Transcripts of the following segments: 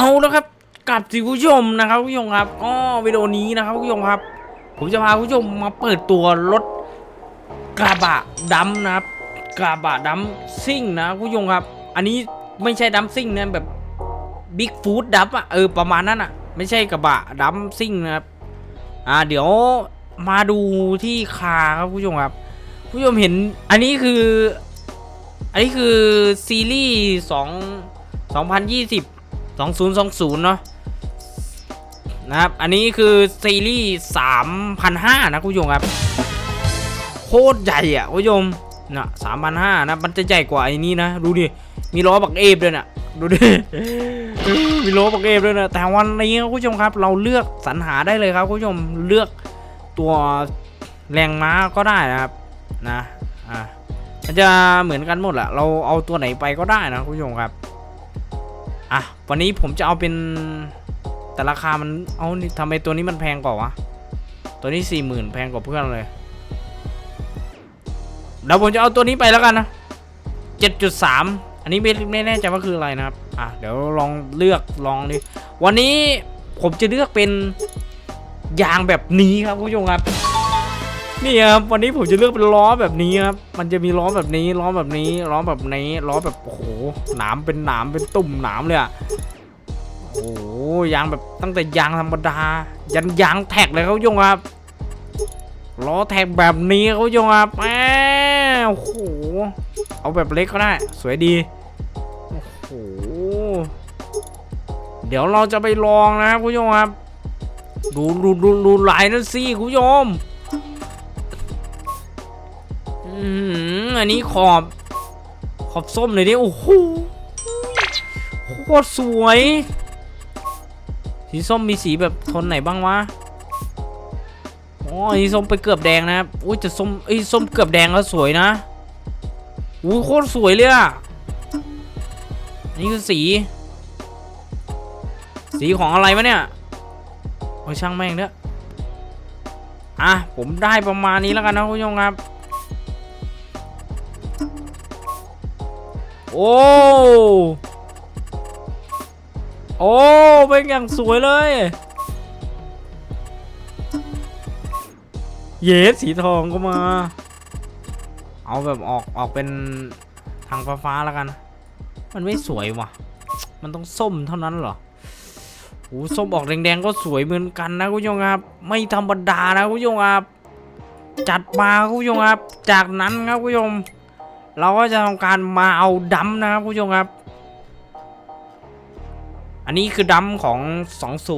เอาแล้วครับกลับสิผู้ชมนะครับผู้ชมครับก็วิดีโอนี้นะครับผู้ชมครับ ผมจะพาผู้ชมมาเปิดตัวรถกระบะดำนะครับกระบะดำซิ่งนะผู้ชมครับ อันนี้ไม่ใช่ดำซิ่งนะแบบบิ๊กฟูดดับอะเออประมาณนั้นอะไม่ใช่กระบะดำซิ่งนะครับอ่าเดี๋ยวมาดูที่คาครับผู้ชมครับ ผู้ชมเห็นอันนี้คือ อันนี้คือซีรีส์สองสองพันยี่สิบ สองศูนย์สองศูนย์เนาะนะครับ อันนี้คือซีรีส์สามพันห้านะคุณผู้ชมครับ โคตรใหญ่อะคุณผู้ชมนะสามพันห้านะ มันจะใหญ่กว่าไอ้นี้นะ ดูดิ มีล้อบักเอฟด้วยนะดูดิ มีล้อบักเอฟด้วยนะ แต่วันนี้คุณผู้ชมครับ เราเลือกสรรหาได้เลยครับคุณผู้ชม เลือกตัวแรงม้าก็ได้นะครับ นะ อ่ามันจะเหมือนกันหมดแหละเราเอาตัวไหนไปก็ได้นะคุณผู้ชมครับ อะวันนี้ผมจะเอาเป็นแต่ราคามันเอาทำไมตัวนี้มันแพงกว่าวะตัวนี้สี่หมื่นแพงกว่าเพื่อนเลยเดี๋ยวผมจะเอาตัวนี้ไปแล้วกันนะ7.3อันนี้ไม่ไม่แน่ใจว่าคืออะไรนะครับอะเดี๋ยวลองเลือกลองดิวันนี้ผมจะเลือกเป็นยางแบบนี้ครับคุณผู้ชมครับ นี่ครับวันนี้ผมจะเลือกเป็นล้อแบบนี้ครับมันจะมีล้อแบบนี้ล้อแบบนี้ล้อแบบนี้ล้อแบบโอ้โหหนามเป็นหนามเป็นตุ่มหนามเลยอะโอ้โหยางแบบตั้งแต่ยางธรรมดา ยันยางแท็กเลยครับคุณผู้ชมครับล้อแท็กแบบนี้ครับคุณผู้ชมครับแหมโอ้โหเอาแบบเล็กก็ได้ สวยดีโอ้โหเดี๋ยวเราจะไปลองนะครับคุณผู้ชมครับดูดูดูดูลายนั่นสิคุณผู้ชม อันนี้ขอบ ขอบส้มเลยดิโอ้โหโคตรสวย สีส้มมีสีแบบทนไหนบ้างวะอ๋ออันนี้ส้มไปเกือบแดงนะครับอุ้ยแต่ส้มไอ้ส้มเกือบแดงแล้วสวยนะอุ้โคตรสวยเลยอะอันนี่คือสี สีของอะไรวะเนี่ยโอ้ยช่างแม่งเนอะอะผมได้ประมาณนี้แล้วกันนะคุณผู้ชมครับ โอ้ โอ้ เป็นอย่างสวยเลย เยสสีทองก็มา เอาแบบออกออกเป็นทางฟ้าๆแล้วกัน มันไม่สวยว่ะ มันต้องส้มเท่านั้นเหรอโอ้ส้มออกแดงๆก็สวยเหมือนกันนะคุณผู้ชมครับ ไม่ธรรมดานะคุณผู้ชมครับ จัดมาคุณผู้ชมครับ จากนั้นครับคุณผู้ชม เราก็จะทำการมาเอาดัมนะครับผู้ชมครับ อันนี้คือดัมของ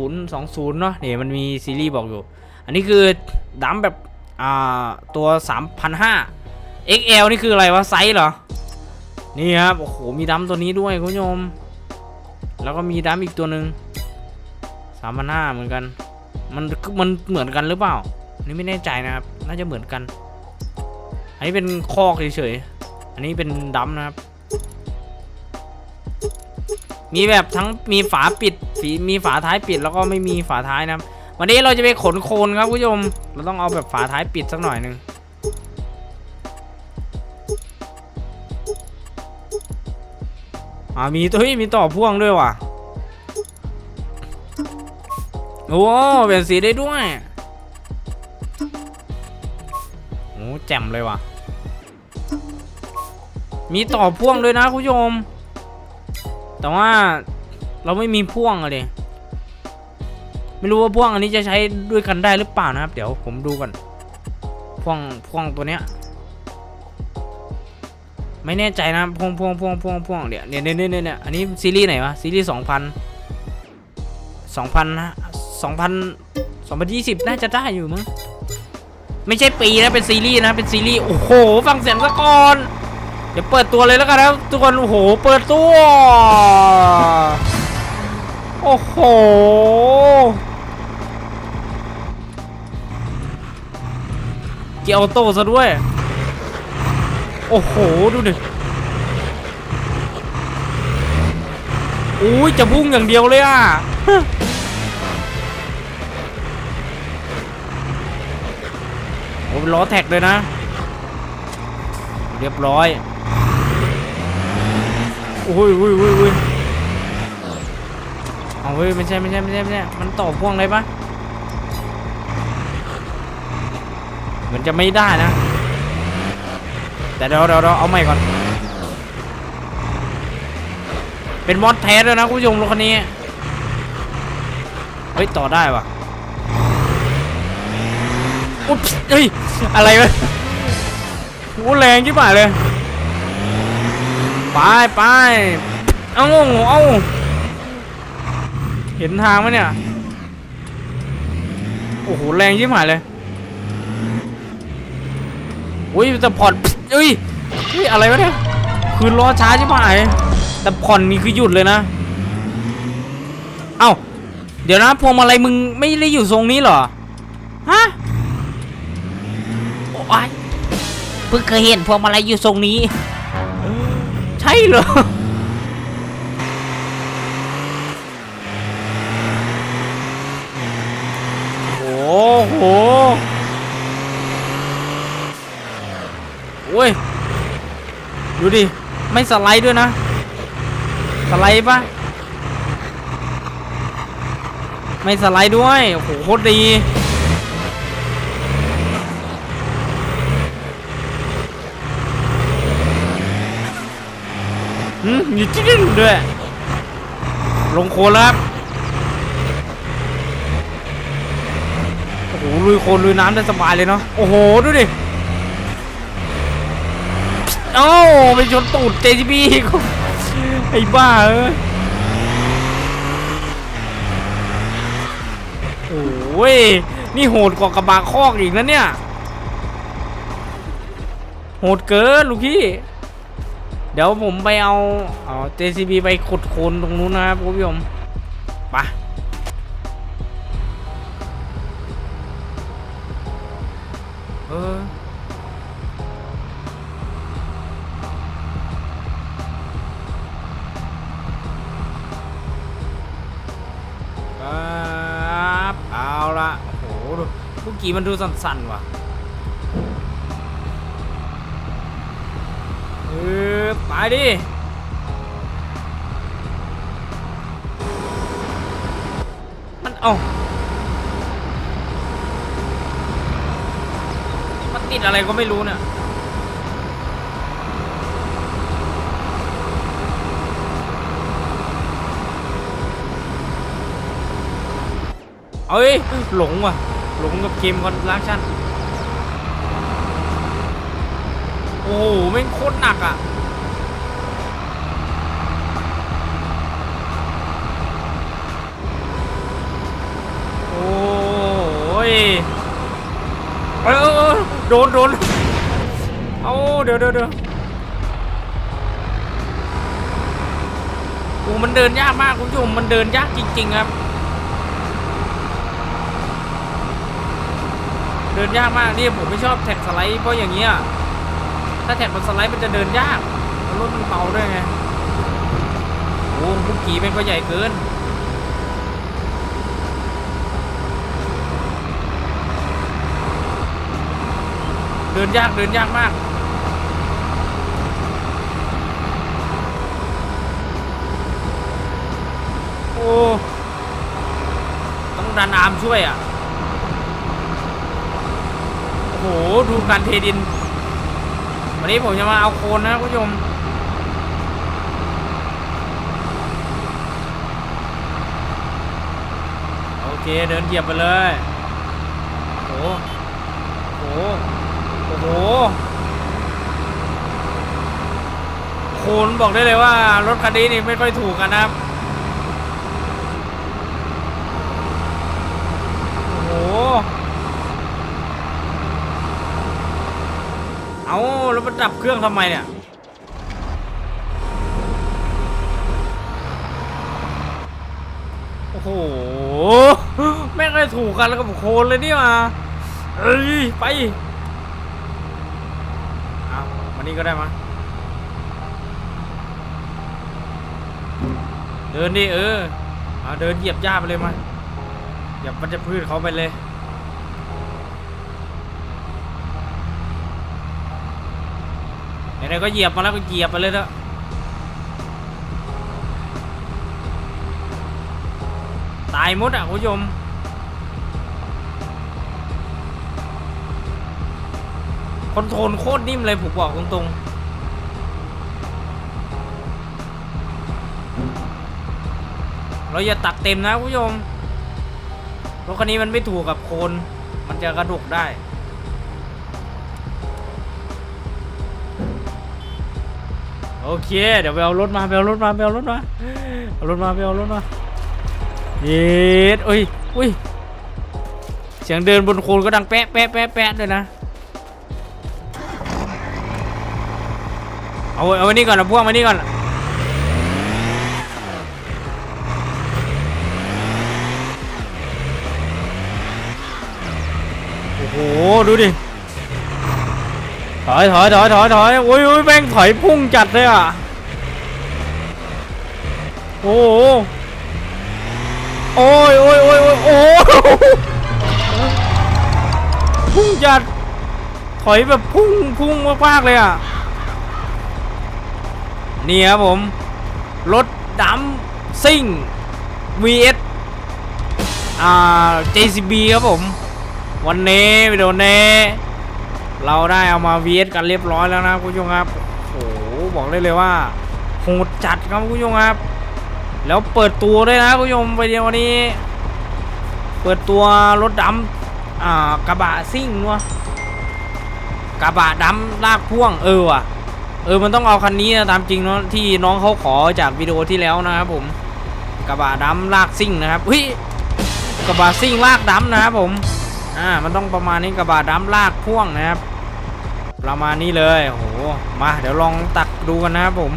2020 เนาะเนี่ยมันมีซีรีส์บอกอยู่ อันนี้คือดัมแบบอ่าตัว 3,500 XL นี่คืออะไรวะไซส์เหรอ นี่ครับ โอ้โห มีดัมตัวนี้ด้วยคุณผู้ชม แล้วก็มีดัมอีกตัวหนึ่ง3,500 เหมือนกัน มันมันเหมือนกันหรือเปล่านนี้ไม่แน่ใจนะครับ น่าจะเหมือนกัน อันนี้เป็นคอกเฉยๆ นนี้เป็นดัมนะครับ มีแบบทั้งมีฝาปิดฝีมีฝาท้ายปิดแล้วก็ไม่มีฝาท้ายนะครับ วันนี้เราจะไปขนโคลนครับคุณผู้ชม เราต้องเอาแบบฝาท้ายปิดสักหน่อยหนึ่งอ่ามีตัวมีต่อพ่วงด้วยว่ะ โอ้เปลี่ยนสีได้ด้วยโอ้แจ่มเลยว่ะ มีต่อพ่วงด้วยนะคุณผู้ชม แต่ว่าเราไม่มีพ่วงอะดิไม่รู้ว่าพ่วงอันนี้จะใช้ด้วยกันได้หรือเปล่านะครับ เดี๋ยวผมดูก่อนพ่วงพ่วงตัวเนี้ย ไม่แน่ใจนะพ่วงพ่วงพ่วงพ่วงพ่วงเดี๋ยวเนี่ยเนี่ยเนี่ยเนี่ยอันนี้ซีรีส์ไหนวะซีรีส์สองพันสองพันสองพันสองพันยี่สิบน่าจะได้อยู่มั้งไม่ใช่ปีนะเป็นซีรีส์นะเป็นซีรีส์โอ้โห ฟังเสียงซะก่อน เดี๋ยวเปิดตัวเลยแล้วกันนะครับทุกคนโอ้โหเปิดตัวโอ้โหเกียร์ออโต้ซะด้วย โอ้โห ดูดิอุ้ยจะพุ่งอย่างเดียวเลยอะโอ้ล้อแท็กเลยนะ เรียบร้อย อ้ยโอ้ยโอ้ยโอ้ยเอาเฮ้ยไม่ใช่ไม่ใช่ไม่ใช่ไม่ใช่มันต่อพ่วงเลยปะเหมือนจะไม่ได้นะ แต่เดี๋ยวเดี๋ยวเราเอาใหม่ก่อน เป็นมอสแท้ด้วยนะคุณผู้ชมรถคันนี้ เฮ้ย ต่อได้ปะอุ๊ยเฮ้ย อะไรวะโอ้แรงที่ป่าเลย ไปไปเอ้าเอ้าเห็นทางไหมเนี่ย โอ้โห แรงยิ่งหายเลยอุ้ยแต่ผ่อนเอ้ยเฮ้ย อะไรวะเนี่ย คือล้อช้าใช่ไหมแต่ผ่อนนี่คือหยุดเลยนะ เอ้า เดี๋ยวนะพวงมาลัยมึงไม่ได้อยู่ทรงนี้เหรอ ฮะ โอ้ยเพิ่งเคยเห็นพวงมาลัยอยู่ทรงนี้ ใช่เหรอโอ้โหโอ้ย ดูดิ ไม่สไลด์ด้วยนะ สไลด์ปะไม่สไลด์ด้วย โอ้โหโคตรดี อืมมีจิ้งด้วย ลงโคลนแล้วครับโอ้โหลุยโคลนลุยน้ำได้สบายเลยเนาะ โอ้โห ดูดิเอ้ไปชนตูด JCB อีกไอ้บ้าเอ้ยโอ้ย นี่โหดกว่ากระบะคอกอีกนะเนี่ย โหดเกินลูกพี่ เดี๋ยวผมไปเอาเอา JCB ไปขุดโคลนตรงนู้นนะครับคุณผู้ชมไปเออครับเอาละโอ้โหดูเมื่อกี้มันดูสั่นๆว่ะเออไป ดิมันเอ้ามันติดอะไรก็ไม่รู้เนี่ยเอ้ยหลงว่ะ หลงกับเกมคอนลักชันโอ้โหแม่งโคตรหนักอะ โอ้ยเออเออเออ โดนโดนเอาเดี๋ยวเดี๋ยวเดี๋ยวโอ้มันเดินยากมากคุณผู้ชมมันเดินยากจริง ๆ ครับ เดินยากมากนี่ผมไม่ชอบแท็กสไลด์เพราะอย่างเงี้ยถ้าแท็กมันสไลด์มันจะเดินยากรถมันเบาด้วยไงโอ้พุกขี่เป็นก็ใหญ่เกิน ดินยากเดินยากมากโอ้ต้องดันอาร์มช่วยอะโอ้โหดูการเทดิน วันนี้ผมจะมาเอาโคนนะคุณผู้ชมโอเคเดินเหยียบไปเลยโอ้โห โอ้โหโอ้โหโคนบอกได้เลยว่ารถคันนี้นี่ไม่ค่อยถูกกันนะครับโอ้โหเอาแล้วมันดับเครื่องทำไมเนี่ยโอ้โหไม่เคยถูกกันแล้วกับโคนเลยนี่มาเอ้ยไป เอาวันนี้ก็ได้มาเดินดิเออเอาเดินเหยียบหญ้าไปเลยมาเหยียบมันจะพืชเขาไปเลยไหนๆก็เหยียบมาแล้วก็เหยียบไปเลยเถอะตายหมดอะคุณผู้ชม คอนโทรลโคตรนิ่มเลยผมบอกตรงๆเราอย่าตักเต็มนะคุณผู้ชม รถคันนี้มันไม่ถูกกับโคน มันจะกระดกได้ โอเค เดี๋ยวไปเอารถมาไปเอารถมาไปเอารถมา เอารถมาไปเอารถมา เย็ดเอ้ยอุ้ย เสียงเดินบนโคลนก็ดังแปะแปะแปะแปะด้วยนะ เอาเอาไว้นี่ก่อนนะพวกมานี่ก่อนโอ้โหดูดิถอยถอยถอยถอยถอยโอ้ยโอ้ยแม่งถอยพุ่งจัดเลยอะโอ้โหโอ้ยโอ้ยโอ้ยโอ้ยโอ้พุ่งจัดถอยแบบพุ่งพุ่งมากๆเลยอะ นี่ครับผม รถดำซิ่ง vs อ่า JCB ครับผม วันนี้วิดีโอนี้เราได้เอามา vs กันเรียบร้อยแล้วนะคุณผู้ชมครับโอ้โหบอกได้เลยว่าโหดจัดครับคุณผู้ชมครับ แล้วเปิดตัวด้วยนะคุณผู้ชมไปเดียววันนี้ เปิดตัวรถดำอ่ากระบะซิ่งวะกระบะดำลากพ่วงเออว่ะ เออมันต้องเอาคันนี้นะตามจริงเนาะที่น้องเขาขอจากวิดีโอที่แล้วนะครับผมกระบะดำลากซิ่งนะครับเฮ้ยกระบะซิ่งลากดำนะครับผมอ่ามันต้องประมาณนี้กระบะดำลากพ่วงนะครับ ประมาณนี้เลยโอ้โหมาเดี๋ยวลองตักดูกันนะครับผม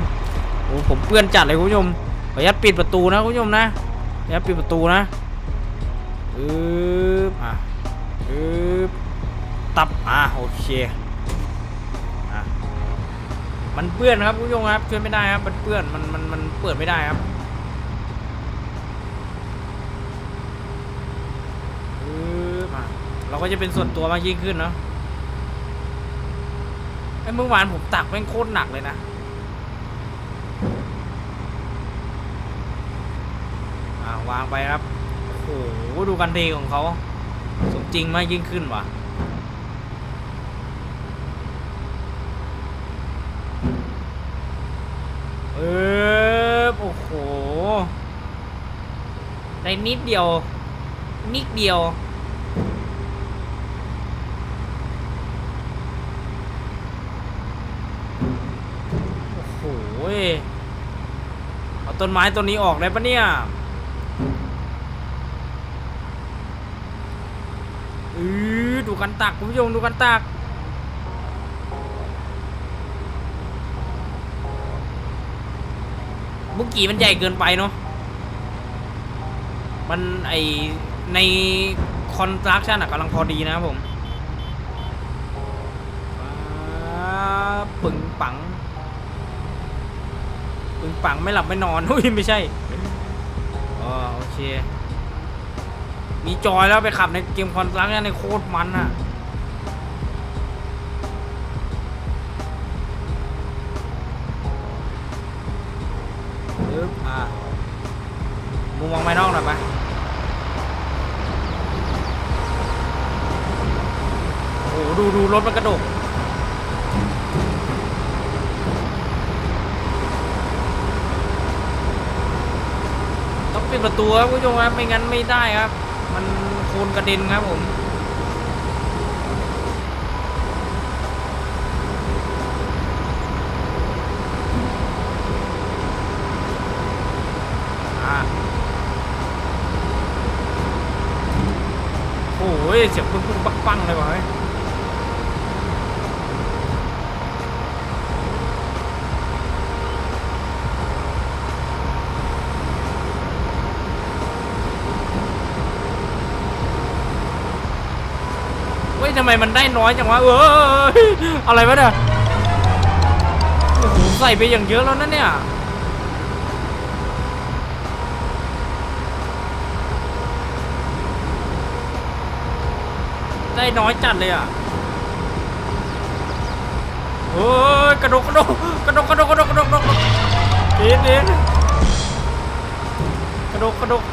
โอ้ผมเปื้อนจัดเลยคุณผู้ชมขออนุญาตปิดประตูนะคุณผู้ชมนะขออนุญาตปิดประตูนะอึ๊บอะอึ๊บตับอะโอเค มันเปื้อนครับคุณผู้ชมครับช่วยไม่ได้ครับ มันเปื้อนมันมันมันเปิดไม่ได้ครับเราก็จะเป็นส่วนตัวมากยิ่งขึ้นเนาะไอ้เมื่อวานผมตักแม่งโคตรหนักเลยนะอ่าวางไปครับ โอ้โห ดูกันเทของเขา สมจริงมากยิ่งขึ้นว่ะ เออโอ้โห ได้นิดเดียว นิดเดียว โอ้โหเอาต้นไม้ต้นนี้ออกได้ปะเนี่ยอือดูกันตักคุณผู้ชมดูกันตักบุกี้มันใหญ่เกินไปเนาะ มันไอในคอนสตรักชั่นอะกำลังพอดีนะครับผมปึงปัง ปึงปังไม่หลับไม่นอนอุ้ยไม่ใช่อ๋อโอเค มีจอยแล้วไปขับในเกมคอนสตรักชั่นในโคตรมันอะปึ๊บอะมุมมองภายนอกหน่อยปะโอ้โห ดูดูรถมันกระโดกต้องปิดประตูครับคุณผู้ชมครับไม่งั้นไม่ได้ครับ มันโคลนกระเด็นครับผมโอ้ยเสียงปึ้งปึ้งปังปังเลยว่ะ ฮ้ยเฮ้ยทำไมมันได้น้อยจังวะเอ้ยอะไรวะเนี่ยโอ้โหใส่ไปอย่างเยอะแล้วนะเนี่ยได้น้อยจัดเลยอะโอ้ยกระดกกระดกกระดกกระดกกระดกกระดกกระดกเอ็นเอ็นกระดกกระดก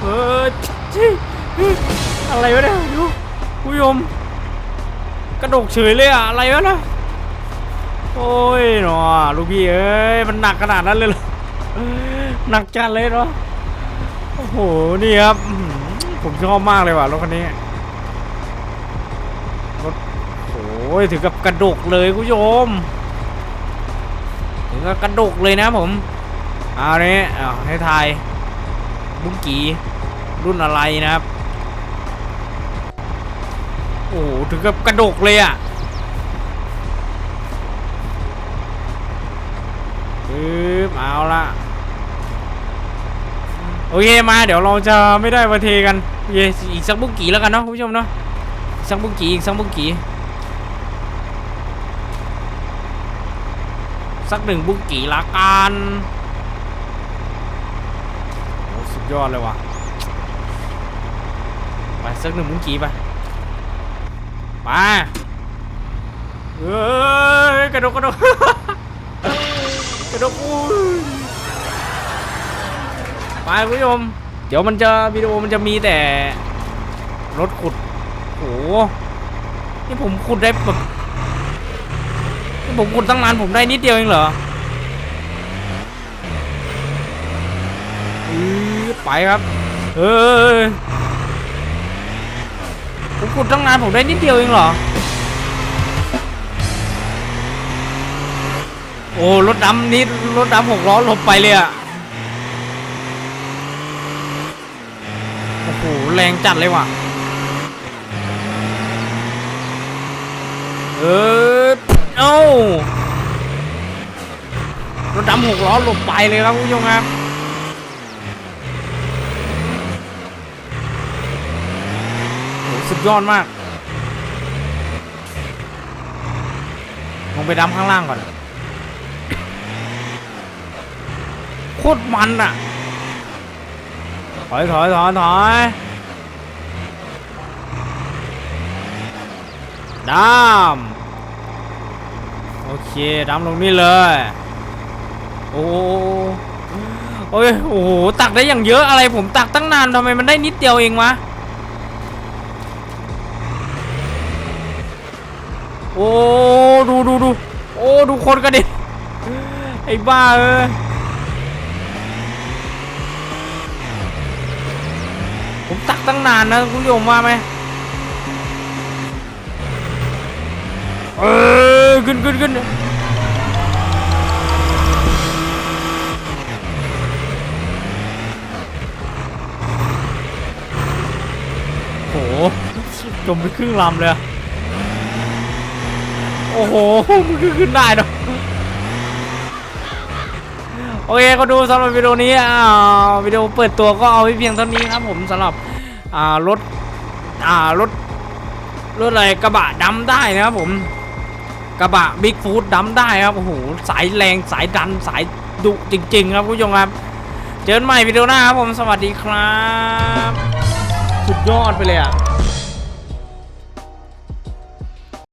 เฮ้ย อะไรวะเนี่ยดูผู้ชมกระดกเฉยเลยอะอะไรวะนะโอ้ยหนอลูกพี่เอ้ยมันหนักขนาดนั้นเลยเหรอหนักจัดเลยเนาะโอ้โหนี่ครับผมชอบมากเลยว่ะรถคันนี้รถโอ้ยถึงกับกระดกเลยคุณผู้ชมถึงกับกระดกเลยนะผมเอาเนี้ยให้ทายบุ้งกีรุ่นอะไรนะครับ โอ้โหถึงกับกระดกเลยอะปึ๊บเอาละโอเคมาเดี๋ยวเราจะไม่ได้มาเทกันเยอีกสักบุ้งกี่แล้วกันเนาะคุณผู้ชมเนาะสักบุ้งกี่อีกสักบุ้งกี่สักหนึ่งบุ้งกี่ละกันโอ้สุดยอดเลยว่ะไปสักหนึ่งบุ้งกี่ไป มาเอ้ยกระดกกระดกกระดกอุ้ยไปคุณผู้ชมเดี๋ยวมันจะวิดีโอมันจะมีแต่รถขุดโอ้โหนี่ผมขุดได้แบบนี่ผมขุดตั้งนานผมได้นิดเดียวเองเหรออือไปครับเอ้ย ผมขุดตั้งนานผมได้นิดเดียวเองเหรอ โอ้รถดำนี่รถดำหกล้อหลบไปเลยอะโอ้โหแรงจัดเลยว่ะ เออเอ้ารถดำหกล้อหลบไปเลยครับคุณผู้ชมครับ โอ้โห สุดยอดมาก ลงไปดำข้างล่างก่อน โคตรมันอะถอยถอยถอยถอยดามโอเคดามลงนี่เลย โอ้โอ้ยโอ้โห ตักได้อย่างเยอะอะไรผมตักตั้งนานทำไมมันได้นิดเดียวเองวะ โอ้ดูดูดูโอ้ดูคนกระเด็นไอ้บ้าเอ้ยผมตักตั้งนานนะคุณผู้ชมว่าไหมเออขึ้นขึ้นขึ้นโหจมไปครึ่งลำเลย อะโอ้โหมันขึ้นขึ้นได้เนอะโอเคก็ดูสำหรับวิดีโอนี้อ่าวิดีโอเปิดตัวก็เอาไว้เพียงเท่านี้ครับผมสำหรับอ่ารถอ่ารถรถอะไรกระบะดำได้นะครับผมกระบะบิ๊กฟูดดำได้ครับโอ้โหสายแรงสายดันสายดุจริง ๆ ครับผู้ชมครับเจอกันใหม่วิดีโอหน้าครับผมสวัสดีครับ สุดยอดไปเลยอะ